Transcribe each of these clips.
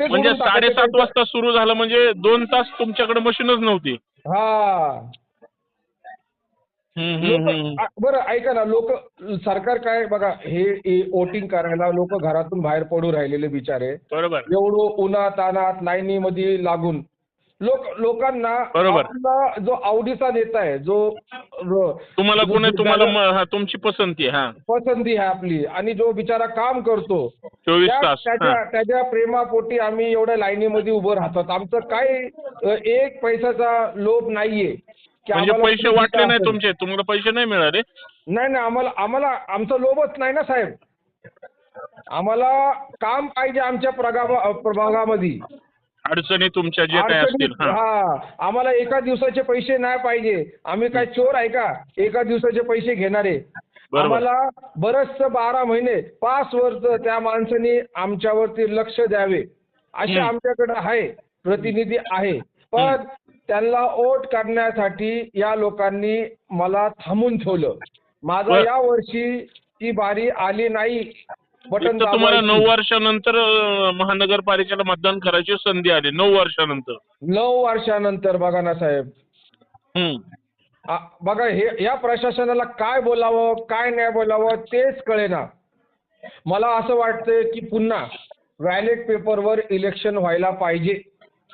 म्हणजे साडेसात वाजता सुरू झालं म्हणजे दोन तास तुमच्याकडे मशीनच नव्हती. हा. बरं ऐका ना लोक सरकार काय बघा हे वोटिंग करायला लोक घरातून बाहेर पडू राहिलेले बिचारे. बरोबर. एवढं उन्हात तानात लाईनीमध्ये लागून लोक लोकांना बरोबर. जो आवडीचा नेता आहे जो तुम्हाला कोणी तुम्हाला तुमची पसंती आहे हा. पसंती आहे आपली. आणि जो बिचारा काम करतो चोवीस तास त्याच्या प्रेमापोटी आम्ही एवढ्या लाईनीमध्ये उभं राहतात. आमचं काय एक पैशाचा लोभ नाहीये. म्हणजे पैसे वाटले नाही. तुमचे? तुम्हाला पैसे नाही मिळाले? नाही नाही आम्हाला आम्हाला आमचा लोभच नाही ना साहेब. आम्हाला काम पाहिजे आमच्या प्रभागामध्ये. अडचणी तुमच्या जे काय असतील हा. आम्हाला एका दिवसाचे पैसे नाही पाहिजे. आम्ही काय चोर आहे का? एका दिवसाचे पैसे घेणारे. आम्हाला बरंच बारा महिने पाच वर्ष त्या माणसाने आमच्यावरती लक्ष द्यावे. असे. आमच्याकडे आहे प्रतिनिधी आहे. पण त्यांना ओट काढण्यासाठी या लोकांनी मला थांबून ठेवलं. माझा. या वर्षी ती बारी आली नाही. बटन तर तुम्हाला. नऊ वर्षानंतर अं, महानगरपालिकेला मतदान करायची संधी आली नऊ वर्षानंतर नऊ वर्षानंतर बघा ना साहेब हम्म. आ- बघा हे या प्रशासनाला काय बोलावं काय नाही बोलावं तेच कळेना मला असं वाटतंय की पुन्हा बॅलेट पेपरवर इलेक्शन व्हायला पाहिजे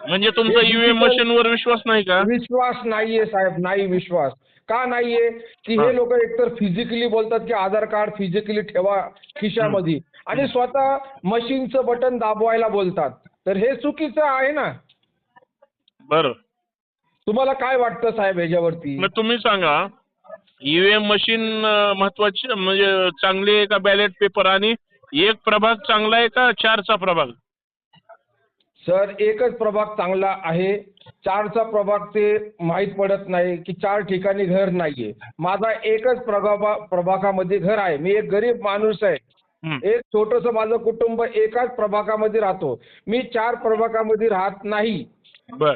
म्हणजे तुमचा ईव्हीएम मशीन वर विश्वास नाही का? विश्वास नाहीये साहेब नाही विश्वास. का नाहीये? की हा. हे. लोक एकतर फिजिकली बोलतात की आधार कार्ड फिजिकली ठेवा खिशामध्ये. आणि स्वतः मशीनचं बटन दाबवायला बोलतात. तर हे चुकीचं आहे ना? बरं. तुम्हाला काय वाटतं साहेब ह्याच्यावरती? मग तुम्ही सांगा ईव्हीएम मशीन महत्वाची म्हणजे चांगली आहे का बॅलेट पेपर आणि एक प्रभाग चांगला आहे का चारचा प्रभाग? सर एकच प्रभाग चांगला आहे. चारचा प्रभाग ते माहीत पडत नाही की चार ठिकाणी घर नाहीये. माझा एकच प्रभागा प्रभागामध्ये घर आहे. मी एक गरीब माणूस आहे. एक छोटस माझं कुटुंब एकाच प्रभागामध्ये राहतो. मी चार प्रभागामध्ये राहत नाही. बर.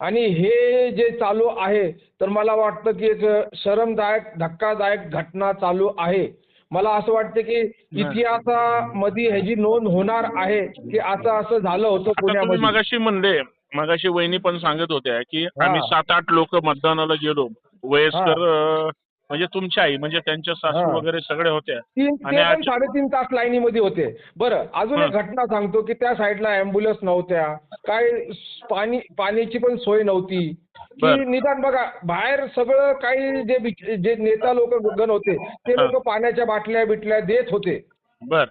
आणि हे जे चालू आहे तर मला वाटतं की एक शरमदायक धक्कादायक घटना चालू आहे. मला असं वाटतं की इतिहासामध्ये ह्याची नोंद होणार आहे की असं असं झालं होतं पुण्यामध्ये. मगाशी म्हणले मगाशी वहिनी पण सांगत होत्या की. आम्ही सात आठ लोक मतदानाला गेलो. वयस्कर म्हणजे तुमच्या आई म्हणजे त्यांच्या सासू हा. वगैरे सगळ्या होत्या तीन आणि ते पण आज- साडेतीन तास लाईनीमध्ये होते बरं अजून एक. घटना सांगतो की त्या साईडला अँब्युलन्स नव्हत्या काय स- पाणी पाण्याची पण सोय नव्हती की बरं. निदान बघा बाहेर सगळं काही जे बिच- जे नेता लोक गण होते ते हा. लोक पाण्याच्या बाटल्या बिटल्या देत होते बर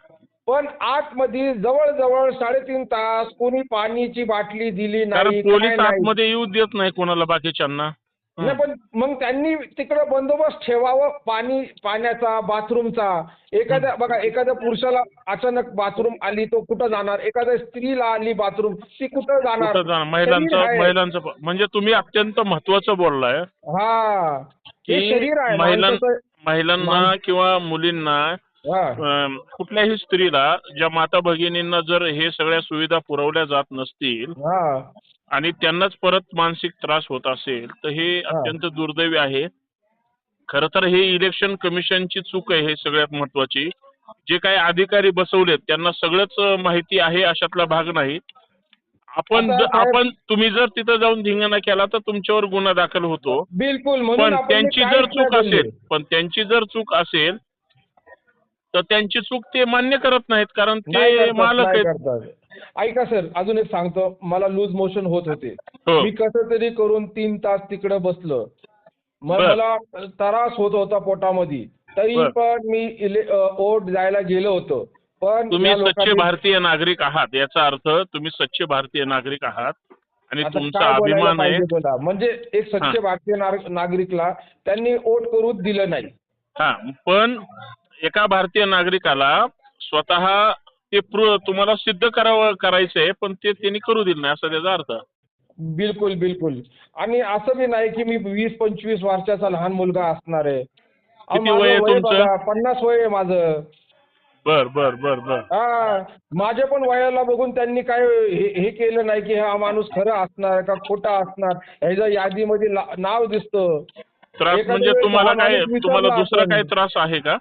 पण आतमध्ये जवळजवळ साडेतीन तास कोणी पाण्याची बाटली दिली कारण नाही काय पोलीस नाही. आतमध्ये येऊ देत नाही कोणाला बाकीच्यांना. नाही पण मग त्यांनी तिकडे बंदोबस्त ठेवावं पाणी पाण्याचा बाथरूमचा. एखाद्या बघा एखाद्या पुरुषाला अचानक बाथरूम आली तो कुठं जाणार? एखाद्या स्त्रीला आली बाथरूम ती कुठं जाणार? कुठं? महिलांचं शरीर आहे. महिलांचं प- म्हणजे तुम्ही अत्यंत महत्वाचं बोललाय. हा. हे की शरीर आहे महिलां माणसाचं- महिलांना किंवा मुलींना अं, कुठल्याही स्त्रीला ज्या माता भगिनींना जर हे सगळ्या सुविधा पुरवल्या जात नसतील हा. आणि त्यांनाच परत मानसिक त्रास होत असेल तर हे अत्यंत दुर्दैवी आहे. खरं तर हे इलेक्शन कमिशनची चूक आहे हे सगळ्यात महत्वाची. जे काही अधिकारी बसवलेत त्यांना सगळंच माहिती आहे अशातला भाग नाही. आपण आता ज- साहेब- आपण तुम्ही जर तिथं जाऊन धिंगाणा केला तर तुमच्यावर गुन्हा दाखल होतो. बिलकुल म्हणून पण आपण त्यांची हे जर काहीच नाही चूक बोलले. असेल पण त्यांची जर चूक असेल तर त्यांची चूक ते मान्य करत नाहीत कारण ते मालक आहेत. ऐका सर अजून एक सांगतो मला लूज मोशन होत होते. हो. मी कसं तरी करून तीन तास तिकडे बसलो. मला त्रास होत होता पोटामध्ये. तरी. पण मी ओट जायला गेलो होतो. पण तुम्ही स्वच्छ भारतीय नागरिक आहात याचा अर्थ तुम्ही स्वच्छ भारतीय नागरिक आहात आणि तुमचा अभिमान आहे. म्हणजे एक स्वच्छ. भारतीय नाग- नागरिकला त्यांनी ओट करूच दिलं नाही. हा पण एका भारतीय नागरिकाला स्वतः ते प्रू तुम्हाला सिद्ध करावं करायचंय पण ते त्यांनी करू दिलं नाही असा त्याचा अर्थ. बिलकुल बिलकुल. आणि असं बी नाही की मी वीस पंचवीस वर्षाचा लहान मुलगा असणार आहे. पन्नास वय आहे माझं. बर बर बर बर. हा माझ्या पण वयाला बघून त्यांनी काय हे केलं नाही की हा माणूस खरं असणार का खोटा असणार? ह्याच्या यादीमध्ये नाव दिसतं. त्रास म्हणजे तुम्हाला काय तुम्हाला दुसरा. काय त्रास आहे का?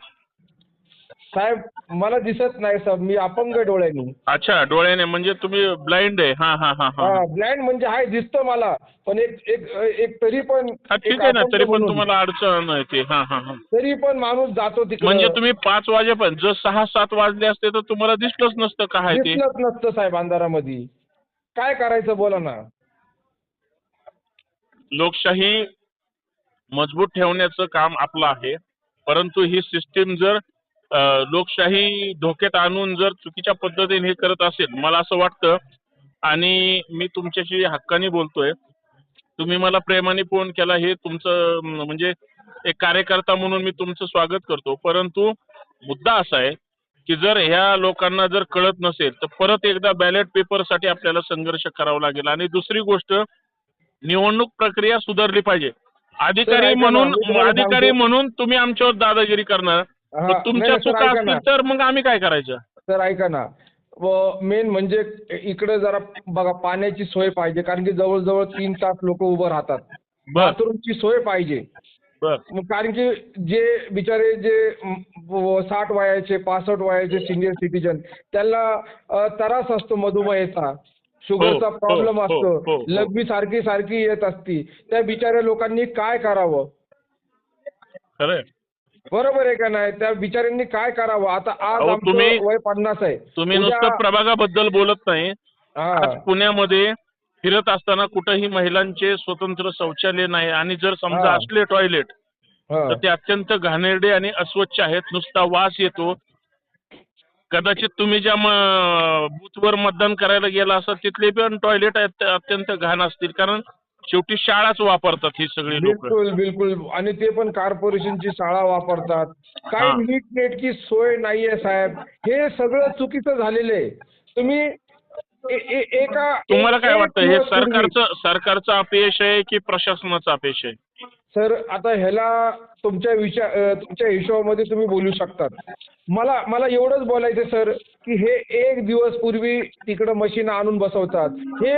साहेब मला दिसत नाही साहेब. मी अपंग आहे डोळ्यांनी. अच्छा डोळ्याने. म्हणजे तुम्ही ब्लाइंड आहे. हा हा हा हा. ब्लाइंड म्हणजे हाय दिसतं मला. पण एक एक एक तरी पण हा ठीक आहे ना. तरी पण तुम्हाला अडचण येते हा हा हा. तरी पण माणूस जातो तिकडे. म्हणजे तुम्ही पाच वाजेपर्यंत जर सहा सात वाजले असते तर तुम्हाला दिसलंच नसतं काय ते? दिसलंच नसतं साहेब अंधारामध्ये. काय करायचं बोला ना. लोकशाही मजबूत ठेवण्याचं काम आपलं आहे. परंतु ही सिस्टीम जर लोकशाही धोक्यात आणून जर चुकीच्या पद्धतीने हे करत असेल मला असं वाटतं आणि मी तुमच्याशी हक्काने बोलतोय तुम्ही मला प्रेमाने फोन केला हे तुमचं म्हणजे एक कार्यकर्ता म्हणून मी तुमचं स्वागत करतो. परंतु मुद्दा असा आहे की जर ह्या लोकांना जर कळत नसेल तर परत एकदा बॅलेट पेपरसाठी आपल्याला संघर्ष करावा लागेल. आणि दुसरी गोष्ट निवडणूक प्रक्रिया सुधारली पाहिजे. अधिकारी म्हणून अधिकारी. म्हणून तुम्ही आमच्यावर दादागिरी करणार. मग तुमच्या सर, चुका. असतील तर मग आम्ही काय करायचं? तर ऐका ना. मेन म्हणजे इकडे जरा बघा पाण्याची सोय पाहिजे कारण की जवळजवळ तीन तास लोक उभं राहतात. बाथरूमची सोय पाहिजे. मग कारण की जे बिचारे जे साठ वयाचे पासष्ट वयाचे सिनियर सिटीजन त्यांना त्रास असतो मधुमेहाचा. शुगरचा प्रॉब्लेम असतो. हो, हो. लघवी सारखी सारखी येत असती. त्या बिचाऱ्या लोकांनी काय करावं? बरोबर आहे का नाही? त्या बिचाऱ्यांनी काय करावं? आता आज अहो, आमचं तुम्ही- वय पन्नास आहे. तुम्ही उद्या- नुसतं प्रभागाबद्दल बोलत नाही. हा. आज पुण्यामध्ये फिरत असताना कुठंही महिलांचे स्वतंत्र शौचालय नाही. आणि जर समजा हा. असले टॉयलेट हा. तर ते अत्यंत घाणेरडे आणि अस्वच्छ आहेत. नुसता वास येतो. कदाचित तुम्ही ज्या बूथवर मतदान करायला गेला असाल तिथले पण टॉयलेट अत्यंत घाण असतील. कारण शेवटी शाळाच वापरतात ही सगळी लोक. बिलकुल बिलकुल. आणि ते पण कॉर्पोरेशनची शाळा वापरतात. हा. काही नीटनेटकी सोय नाहीये साहेब. हे सगळं चुकीचं झालेलं आहे. तुम्ही ए- ए- एका तुम्हाला काय एक वाटतं? हे दिवस पूर्वी- सरकारचं सरकारचं अपयश आहे की प्रशासनाचं अपयश आहे? सर आता ह्याला तुमच्या विचार तुमच्या हिशोबामध्ये तुम्ही बोलू शकतात. मला मला एवढंच बोलायचं सर की हे एक दिवस पूर्वी तिकडं मशीन आणून बसवतात. हे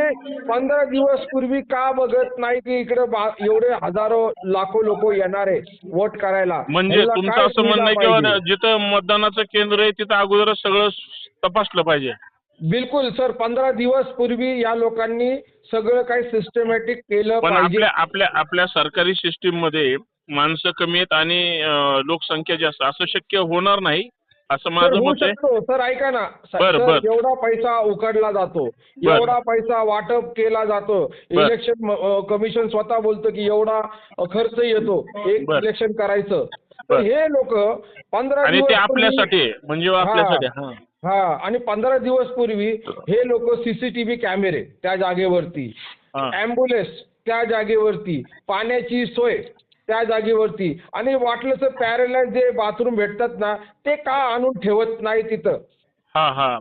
पंधरा दिवस पूर्वी का बघत नाही की इकडे एवढे हजारो लाखो लोक येणार आहे वोट करायला. म्हणजे तुमचं काय असं म्हणणं आहे सुविधा की पाहिजे? जिथं मतदानाचं केंद्र आहे तिथं अगोदरच सगळं तपासलं पाहिजे. बिलकुल सर पंधरा दिवस पूर्वी या लोकांनी सगळं काही सिस्टमॅटिक केलं पण आपल्या आपल्या आपल्या सरकारी सिस्टीममध्ये माणसं कमी आहेत आणि लोकसंख्या जास्त असं शक्य होणार नाही असं माझं मत आहे सर ऐका ना. एवढा पैसा उकडला जातो. एवढा पैसा वाटप केला जातो. इलेक्शन कमिशन स्वतः बोलतं की एवढा खर्च येतो एक. इलेक्शन करायचं. हे लोक पंधरा आपल्यासाठी म्हणजे आपल्यासाठी. हा आणि पंधरा दिवस पूर्वी हे लोक सीसीटीव्ही कॅमेरे त्या जागेवरती. ॲम्ब्युलन्स त्या जागेवरती पाण्याची सोय त्या जागेवरती आणि वाटलं तर पॅरेलाइज जे बाथरूम भेटतात ना ते का आणून ठेवत नाही तिथं? हा हा.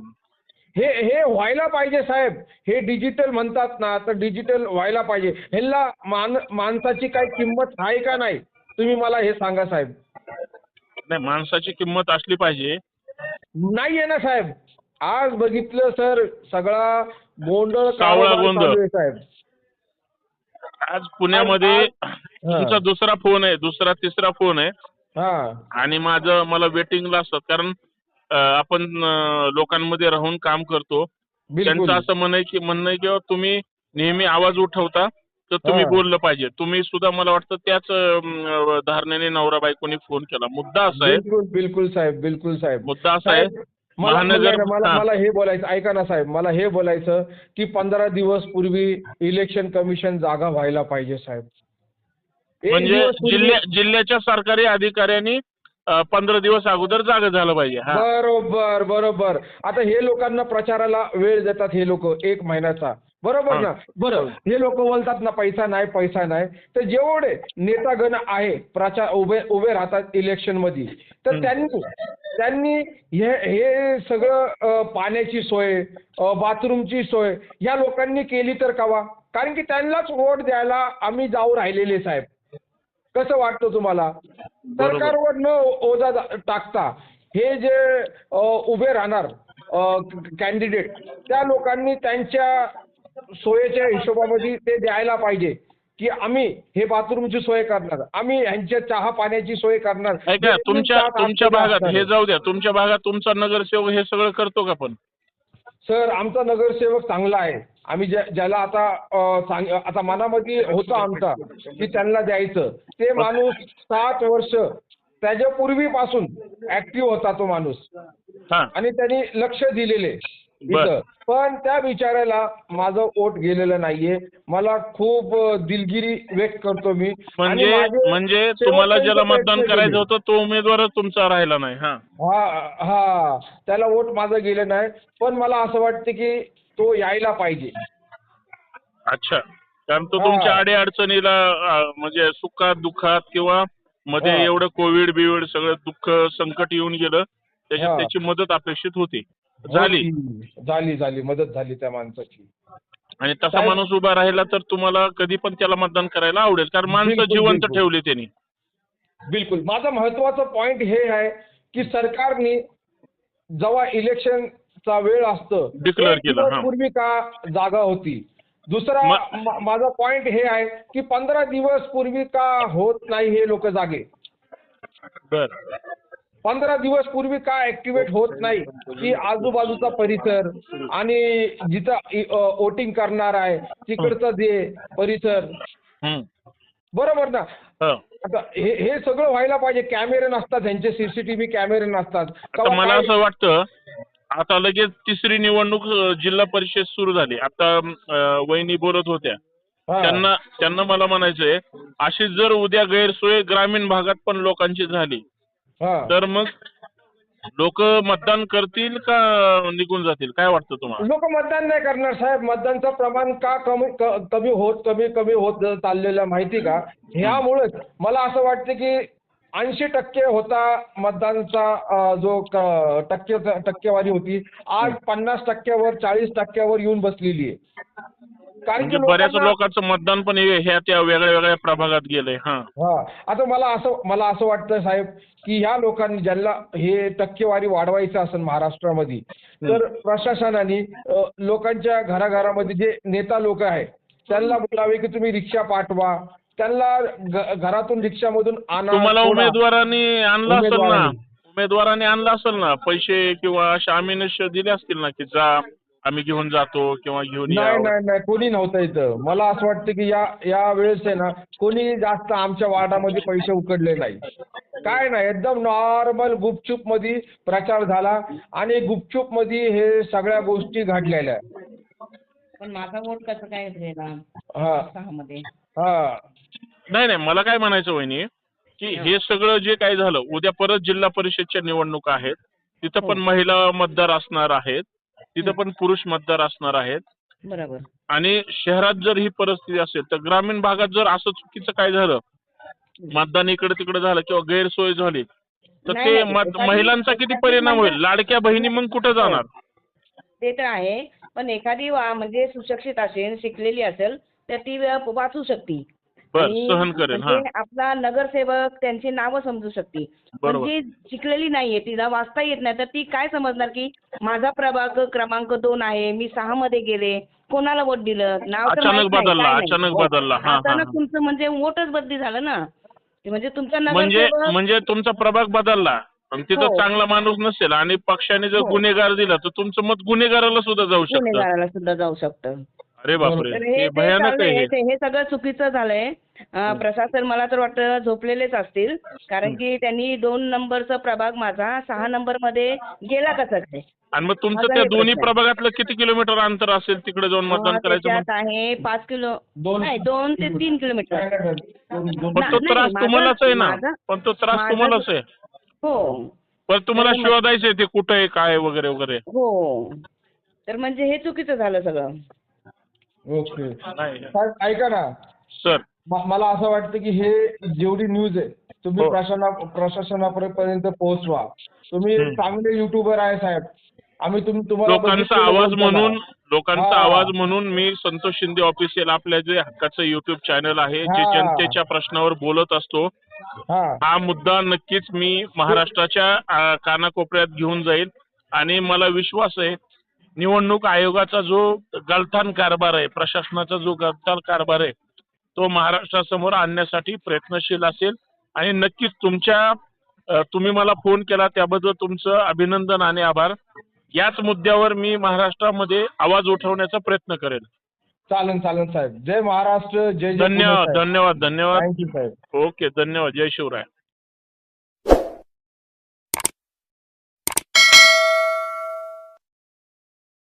हे हे व्हायला पाहिजे साहेब. हे डिजिटल म्हणतात ना तर डिजिटल व्हायला पाहिजे. ह्याला मान माणसाची काही किंमत आहे का नाही? तुम्ही मला हे सांगा साहेब. नाही माणसाची किंमत असली पाहिजे. नाही आहे ना साहेब. आज बघितलं सर सगळा गोंधळ कावळा गोंधळ. साहेब. आज पुण्यामध्ये तुमचा दुसरा फोन आहे दुसरा तिसरा फोन आहे. आणि माझं मला वेटिंगला असतात कारण आपण लोकांमध्ये राहून काम करतो. त्यांचं असं म्हणणं की म्हणणं आहे की तुम्ही नेहमी आवाज उठवता तर तुम्ही. बोललं पाहिजे. तुम्ही सुद्धा मला वाटतं त्याच अं, धारणेने नवरा बायकोनी फोन केला. मुद्दा असा आहे. बिलकुल बिलकुल साहेब बिलकुल साहेब. मुद्दा असा आहे. साहेब, मला महानगर- मला मला हा. मला हे बोलायचं ऐका ना साहेब मला हे बोलायचं की पंधरा दिवस पूर्वी इलेक्शन कमिशन जागा व्हायला पाहिजे साहेब. एक म्हणजे दिवस पूर्वी- जिल्ह्या जिल्ह्याच्या सरकारी अधिकाऱ्यांनी पंधरा दिवस अगोदर जागा झालं पाहिजे. हा. बरोबर बरोबर. आता हे लोकांना प्रचाराला वेळ देतात हे लोक एक महिन्याचा. बरोबर. ना बरं हे लोक बोलतात ना पैसा नाही पैसा नाही तर जेवढे नेतागण आहे प्रचार उभे उभे राहतात इलेक्शनमध्ये तर. त्यांनी त्यांनी हे हे सगळं पाण्याची सोय बाथरूमची सोय या लोकांनी केली तर कवा कारण की त्यांनाच वोट द्यायला आम्ही जाऊ राहिलेले साहेब कसं वाटतं तुम्हाला बरोबर. सरकारवर न ओझा टाकता हे जे उभे राहणार कॅन्डिडेट त्या लोकांनी त्यांच्या सोयीच्या हिशोबामध्ये ते द्यायला पाहिजे की आम्ही हे बाथरूमची सोय करणार आम्ही ह्यांच्या चहा पाण्याची सोय करणार. ऐका तुमच्या तुमच्या भागात. हे जाऊ द्या तुमच्या भागात तुमचा नगरसेवक हे सगळं करतो का पण? सर आमचा नगरसेवक चांगला आहे. आम्ही ज्या ज्याला आता सांग आता मनामध्ये होतं आमचा की त्यांना द्यायचं. ते माणूस सात वर्ष त्याच्या पूर्वीपासून ऍक्टिव्ह होता तो माणूस. आणि त्यांनी लक्ष दिलेले. इथं. पण त्या बिचाऱ्याला माझं वोट गेलेलं नाहीये. मला खूप दिलगिरी व्यक्त करतो मी. आणि म्हणजे माझे म्हणजे तुम्हाला शेवटपर्यंत ज्याला मतदान प्रयत्न करायचं केले. होतं तो उमेदवारच तुमचा राहिला नाही हा. हा हा. त्याला वोट माझं गेलं नाही. पण मला असं वाटतं की तो यायला पाहिजे. अच्छा. कारण तो हा. तुमच्या अडी अडचणीला म्हणजे सुखात दुःखात किंवा मध्ये हा. एवढं कोविड बिविड सगळं दुःख संकट येऊन गेलं त्याच्यात हा. त्याची मदत अपेक्षित होती. झाली. होती. झाली झाली. मदत झाली त्या माणसाची. आणि तसा माणूस उभा राहिला तर तुम्हाला कधी पण त्याला मतदान करायला आवडेल. कारण माणसं जिवंत. ठेवली त्यांनी. बिलकुल. माझं महत्वाचं पॉइंट हे आहे की सरकारने जेव्हा इलेक्शनचा वेळ असतं एक केलं, हा. पूर्वी का जागा होती. दुसरा माझा पॉइंट हे आहे की पंधरा दिवस पूर्वी का होत नाही हे लोक जागे. बर. पंधरा दिवस पूर्वी का ऍक्टिव्हेट होत नाही की आजूबाजूचा परिसर आणि जिथं वोटिंग करणार आहे तिकडचा जे परिसर. बरोबर ना हा. आता हे हे सगळं व्हायला पाहिजे कॅमेरे नसतात त्यांचे सीसीटीव्ही कॅमेरे नसतात मला असं वाटतं आता लगेच तिसरी निवडणूक जिल्हा परिषद सुरू झाली आता वहिनी बोलत होत्या हा. त्यांना त्यांना मला म्हणायचंय अशी जर उद्या गैरसोय ग्रामीण भागात पण लोकांची झाली हा. तर मग लोक मतदान करतील का निघून जातील? काय वाटतं तुम्हाला? लोक मतदान नाही करणार साहेब. मतदानचं प्रमाण का कमी क- कमी होत कमी कमी होत चाललेलं माहिती का? ह्यामुळेच मला असं वाटतं की ऐंशी टक्के होता मतदानचा अं, जो क- टक्के टक्केवारी होती. आज पन्नास टक्क्यावर चाळीस टक्क्यावर येऊन बसलेली आहे. कारण की म्हणजे बऱ्याच लोकांना- लोकांचं मतदान पण ह्या त्या वेगळ्या वेगळ्या प्रभागात गेलंय हा. आता मला असं मला असं वाटतं साहेब की ह्या लोकांनी ज्यांना हे टक्केवारी वाढवायचं असेल महाराष्ट्रामध्ये तर प्रशासनाने लोकांच्या घराघरामध्ये जे नेता लोक आहेत त्यांना बोलावे की तुम्ही रिक्षा पाठवा. त्यांना घरातून रिक्षामधून आणा तुम्हाला. उमेदवारांनी आणलं असेल ना? उमेदवारांनी. उमेदवारांनी आणलं असेल ना? पैसे किंवा अशा आमिष दिले असतील ना की जा? आम्ही घेऊन जातो किंवा घेऊन या नाही नाही नाही कोणी नव्हतं इथं. मला असं वाटतं की या या वेळेस आहे ना कोणी जास्त आमच्या वार्डामध्ये पैसे उकडले नाही. काय नाही एकदम नॉर्मल गुपचूपमध्ये प्रचार झाला आणि गुपचूपमध्ये हे सगळ्या गोष्टी घडलेल्या. पण माझा वोट कसं काय हा. हा. नाही नाही मला काय म्हणायचं वहिनी की हे. सगळं जे काय झालं उद्या परत जिल्हा परिषदच्या निवडणुका आहेत. तिथं पण हो. महिला मतदार असणार आहेत. तिथं पण पुरुष मतदार असणार आहेत. बरोबर. आणि शहरात जर ही परिस्थिती असेल तर ग्रामीण भागात जर असं चुकीचं काय झालं मतदान इकडे तिकडे झालं किंवा गैरसोय झाली तर ते महिलांचा किती परिणाम होईल? लाडक्या बहिणी मग कुठे जाणार? ते तर आहे पण एखादी म्हणजे सुशिक्षित असेल शिकलेली असेल तर ती वाचू शकते. सहन करेल म्हणजे आपला नगरसेवक त्यांची नावं समजू शकते पण. जी शिकलेली नाहीये तिला वाचता येत नाही तर ती काय समजणार की माझा प्रभाग क्रमांक दोन आहे मी सहा मध्ये गेले कोणाला वोट दिलं नाव अचानक बदलला. अचानक हो. बदलला. अचानक. तुमचं म्हणजे वोटच बदली झालं ना म्हणजे तुमचा म्हणजे नगरसेवक म्हणजे तुमचा प्रभाग बदलला पण तिथं हो. चांगला माणूस नसेल आणि पक्षाने जर हो. गुन्हेगार दिला तर तुमचं मत गुन्हेगाराला सुद्धा जाऊ शकतं गुन्हेगाराला सुद्धा जाऊ शकतं अरे बापरे तर हे हे ते भयानक आहे चाललंय हे. ते- हे सगळं चुकीचं झालंय. प्रशासन मला तर वाटतं झोपलेलेच असतील कारण की त्यांनी दोन नंबरचा प्रभाग माझा सहा नंबरमध्ये गेला कसा काय आणि मग तुमचं त्या दोन्ही. प्रभागातलं किती किलोमीटर अंतर असेल तिकडे जाऊन मतदान करायचं आहे पाच किलो दोन- नाही दोन ते तीन किलोमीटर. पण तो त्रास तुम्हालाच आहे ना. पण तो त्रास तुम्हालाच आहे. हो. पण तुम्हाला नाही, शोधायचंय ते कुठं आहे काय वगैरे वगैरे. हो. तर म्हणजे हे चुकीचं झालं सगळं. ओके नाही साहेब ऐका ना सर म- मला असं वाटतं की हे जेवढी न्यूज आहे तुम्ही हो. प्रशासना प्रशासनापर्यंत पोहोचवा तुम्ही हम्म. चांगले युट्यूबर आहे साहेब आम्ही तुम तुम्हाला लोकांचा बघितलेलं आवाज. म्हणून लोकांचा हा. आवाज म्हणून मी संतोष शिंदे ऑफिशियल आपल्या जे हक्काचं युट्यूब चॅनल आहे जे हा. जनतेच्या प्रश्नावर बोलत असतो हा हा मुद्दा नक्कीच मी महाराष्ट्राच्या अ, कानाकोपऱ्यात घेऊन जाईल आणि मला विश्वास आहे निवडणूक आयोगाचा जो गलथान कारभार आहे प्रशासनाचा जो गलथान कारभार आहे तो महाराष्ट्रासमोर आणण्यासाठी प्रयत्नशील असेल. आणि नक्कीच तुमच्या तुम्ही मला फोन केला त्याबद्दल तुमचं अभिनंदन आणि आभार. याच मुद्द्यावर मी महाराष्ट्रामध्ये आवाज उठवण्याचा प्रयत्न करेल चालेल चालेल साहेब. जय महाराष्ट्र जय धन्यवाद. धन्यवाद धन्यवाद. ओके धन्यवाद. जय शिवराय.